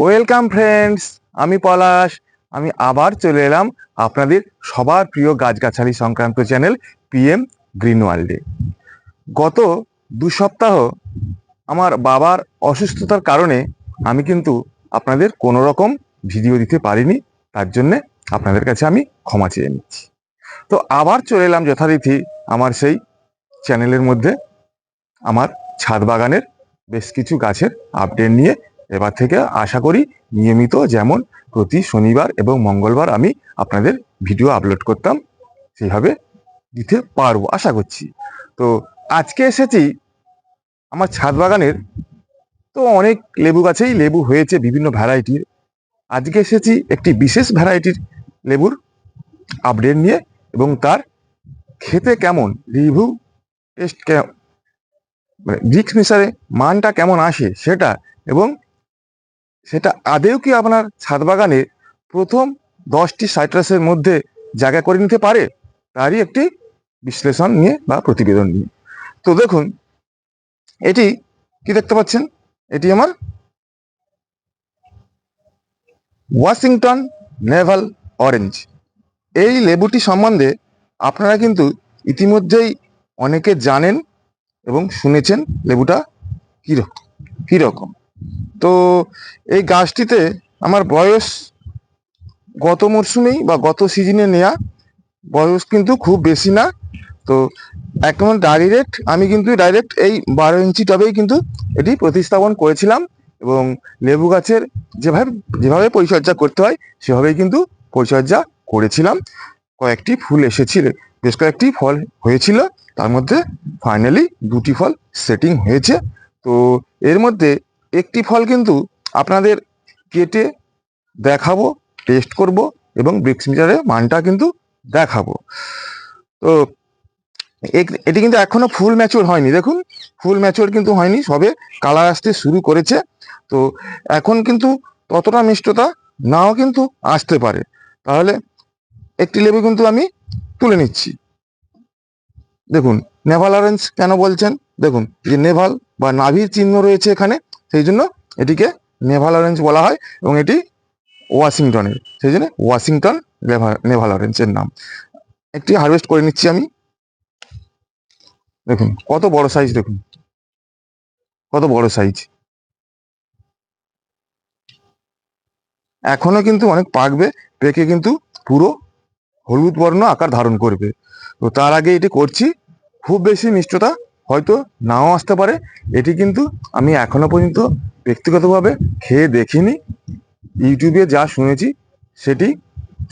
Welcome friends আমি পলাশ। আমি আবার চলে এলাম আপনাদের সবার প্রিয় গাছগাছালি সংক্রান্ত চ্যানেল পিএম গ্রিন ওয়ার্ল্ডে গত দু সপ্তাহ আমার বাবার অসুস্থতার কারণে আমি কিন্তু আপনাদের কোনো রকম ভিডিও দিতে পারিনি। তার জন্যে আপনাদের কাছে আমি ক্ষমা চেয়ে নিচ্ছি। তো আবার চলে এলাম যথারীতি আমার সেই চ্যানেলের মধ্যে। আমার ছাদ বাগানের বেশ কিছু গাছের আপডেট নিয়ে এবার থেকে আশা করি নিয়মিত যেমন প্রতি শনিবার এবং মঙ্গলবার আমি আপনাদের ভিডিও আপলোড করতাম, সেইভাবে দিতে পারব, আশা করছি। তো আজকে এসেছি আমার ছাদ বাগানের, তো অনেক লেবু গাছেই লেবু হয়েছে বিভিন্ন ভ্যারাইটির। আজকে এসেছি একটি বিশেষ ভ্যারাইটির লেবুর আপডেট নিয়ে এবং তার খেতে কেমন রিভিউ টেস্ট মানে ব্রিক্স মিশারে মানটা কেমন আসে সেটা এবং সেটা আদেও কি আপনার ছাদ বাগানে প্রথম দশটি সাইট্রাসের মধ্যে জায়গা করে নিতে পারে? তারই একটি বিশ্লেষণ নিয়ে বা প্রতিবেদন নিয়ে। তো দেখুন, এটি কি দেখতে পাচ্ছেন? এটি আমার ওয়াশিংটন নেভাল অরেঞ্জ। এই লেবুটি সম্বন্ধে আপনারা কিন্তু ইতিমধ্যেই অনেকে জানেন এবং শুনেছেন লেবুটা কীরকম কীরকম। তো এই গাছটিতে আমার বয়স গত মরশুমেই বা গত সিজনে নেয়া বয়স কিন্তু খুব বেশি না। তো এখন ডাইরেক্ট আমি কিন্তু ডাইরেক্ট এই বারো ইঞ্চি টবেই কিন্তু এটি প্রতিস্থাপন করেছিলাম এবং লেবু গাছের যেভাবে যেভাবে পরিচর্যা করতে হয় সেভাবেই কিন্তু পরিচর্যা করেছিলাম। কয়েকটি ফুল এসেছিল, বেশ কয়েকটি ফল হয়েছিল। তার মধ্যে ফাইনালি দুটি ফল সেটিং হয়েছে। তো এর মধ্যে একটি ফল কিন্তু আপনাদের কেটে দেখাবো টেস্ট করব এবং ব্রিক্স মিটারে মানটা কিন্তু দেখাবো। তো এটি কিন্তু এখনও ফুল ম্যাচিওর হয়নি। দেখুন ফুল ম্যাচিওর কিন্তু হয়নি, সবে কালার আসতে শুরু করেছে। তো এখন কিন্তু ততটা মিষ্টতা নাও কিন্তু আসতে পারে। তাহলে একটি লেবু কিন্তু আমি তুলে নিচ্ছি। দেখুন, নেভাল অরেঞ্জ কেন বলছেন? দেখুন, যে নেভাল বা নাভির চিহ্ন রয়েছে এখানে সেই জন্য এটিকে নেভাল অরেঞ্জ বলা হয় এবং এটি ওয়াশিংটনের, সেই জন্য ওয়াশিংটন নেভা- নেভাল অরেঞ্জের নাম। একটি হারভেস্ট করে নিচ্ছি আমি। দেখুন, কত বড় সাইজ দেখুন। কত বড় সাইজ এখনও কিন্তু অনেক পাকবে, পেকে কিন্তু পুরো হলুদ বর্ণ আকার ধারণ করবে। তো তার আগে এটি করছি, খুব বেশি মিষ্টতা হয়তো নাও আসতে পারে। এটি কিন্তু আমি এখনও পর্যন্ত ব্যক্তিগতভাবে খেয়ে দেখিনি। ইউটিউবে যা শুনেছি, সেটি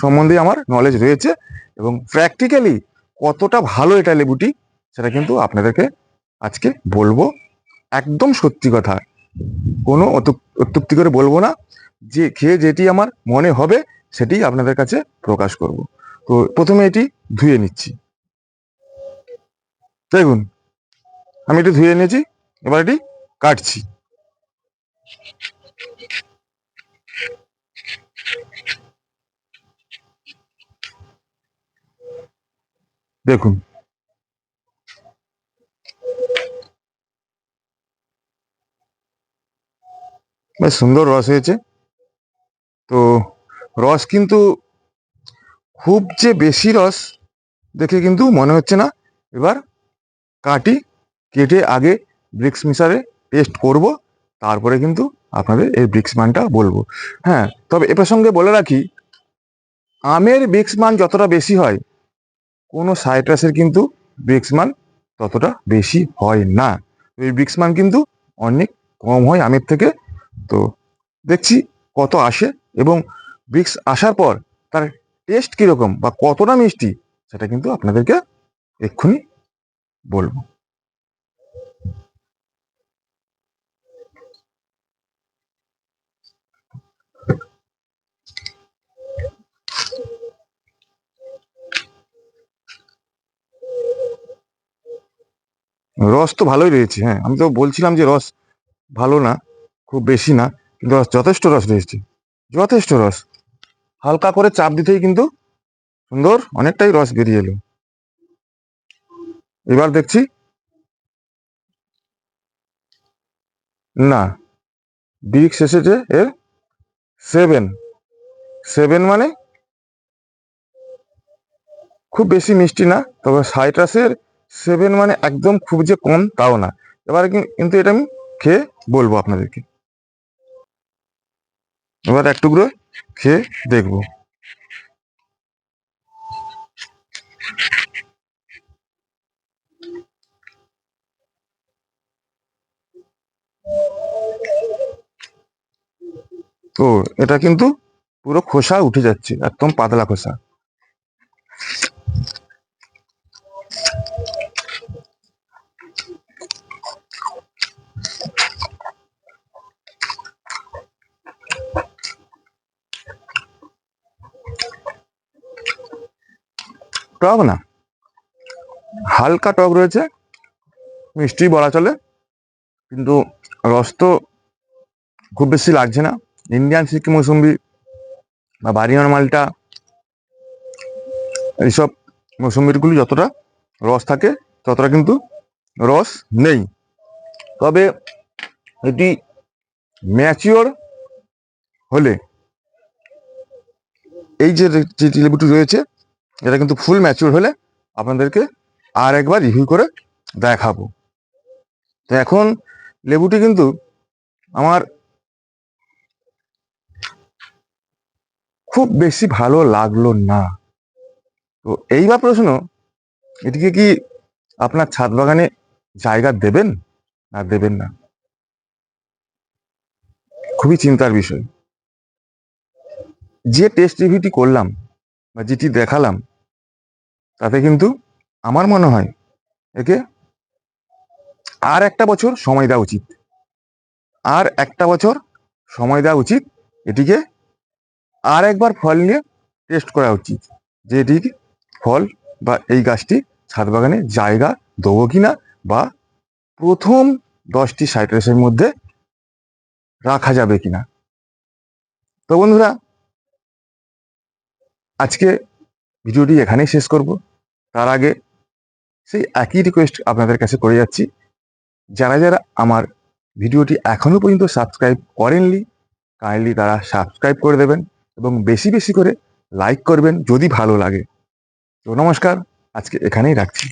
সম্বন্ধে আমার নলেজ রয়েছে এবং প্র্যাকটিক্যালি কতটা ভালো এটা লেবুটি, সেটা কিন্তু আপনাদেরকে আজকে বলব। একদম সত্যি কথা, কোনো অত্যুক- অত্যুক্তি করে বলব না। যে খেয়ে যেটি আমার মনে হবে, সেটি আপনাদের কাছে প্রকাশ করব। তো প্রথমে এটি ধুয়ে নিচ্ছি। দেখুন আমি এটি ধুয়ে নিয়েছি এবার এটি কাটছি। দেখুন। বেশ সুন্দর রস হয়েছে। তো রস কিন্তু খুব যে বেশি রস দেখে কিন্তু মনে হচ্ছে না। এবার কাটি কেটে আগে ব্রিক্স মিশারে টেস্ট করব, তারপরে কিন্তু আপনাদের এই ব্রিক্স মানটা বলব। হ্যাঁ তবে এ প্রসঙ্গে বলে রাখি, আমের ব্রিক্স মান যতটা বেশি হয়, কোনো সাইট্রাসের কিন্তু ব্রিক্স মান ততটা বেশি হয় না। এই ব্রিক্স মান কিন্তু অনেক কম হয় আমের থেকে। তো দেখছি কত আসে এবং ব্রিক্স আসার পর তার টেস্ট কীরকম বা কতটা মিষ্টি, সেটা কিন্তু আপনাদেরকে এক্ষুনি বলব। রস তো ভালোই রয়েছে হ্যাঁ। আমি তো বলছিলাম যে রস ভালো না, খুব বেশি না, কিন্তু রস, যথেষ্ট রস রয়েছে, যথেষ্ট রস। হালকা করে চাপ দিতেই কিন্তু সুন্দর অনেকটাই রস বেরিয়ে এলো। এবার দেখছি। না বিক্স এসেছে এর সেভেন সেভেন মানে খুব বেশি মিষ্টি না, তবে সাইট্রাসের সেভেন মানে একদম খুব যে কম, তাও না। এবারে কিন্তু এটা আমি খেয়ে বলব আপনাদেরকে। এবার এক টুকরো খেয়ে দেখব। তো এটা কিন্তু পুরো খোসা উঠে যাচ্ছে, একদম পাতলা খোসা। টক না? হালকা টক রয়েছে, মিষ্টি বলা চলে, কিন্তু রস তো খুব বেশি লাগছে না। ইন্ডিয়ান সিকি মৌসুম্বি বা বাড়িয়ান মালটা, এইসব মৌসুম্বিরগুলি যতটা রস থাকে, ততটা কিন্তু রস নেই। তবে এটি ম্যাচিওর হলে এই যে যে লেবুটি রয়েছে এটা কিন্তু ফুল ম্যাচিওর হলে আপনাদেরকে আর একবার রিভিউ করে দেখাবো। তো এখন লেবুটি কিন্তু আমার খুব বেশি ভালো লাগল না। তো এইবার প্রশ্ন, এটিকে কি আপনার ছাদ বাগানে জায়গা দেবেন না দেবেন না? খুবই চিন্তার বিষয়। যে টেস্ট রিভিউটি করলাম বা যেটি দেখালাম, তাতে কিন্তু আমার মনে হয় একে আর একটা বছর সময় দেওয়া উচিত। আর একটা বছর সময় দেওয়া উচিত, এটিকে আর একবার ফল নিয়ে টেস্ট করা উচিত, যে এটি ফল বা এই গাছটি ছাদ বাগানে জায়গা দেবো কিনা বা প্রথম দশটি সাইট্রাসের মধ্যে রাখা যাবে কিনা। তো বন্ধুরা আজকে ভিডিওটি এখানেই শেষ করব। তার আগে সেই একই রিকোয়েস্ট আপনাদের কাছে করে যাচ্ছি। যারা যারা আমার ভিডিওটি এখনও পর্যন্ত সাবস্ক্রাইব করেননি কাইন্ডলি তারা সাবস্ক্রাইব করে দেবেন এবং বেশি বেশি করে লাইক করবেন যদি ভালো লাগে। তো নমস্কার, আজকে এখানেই রাখছি।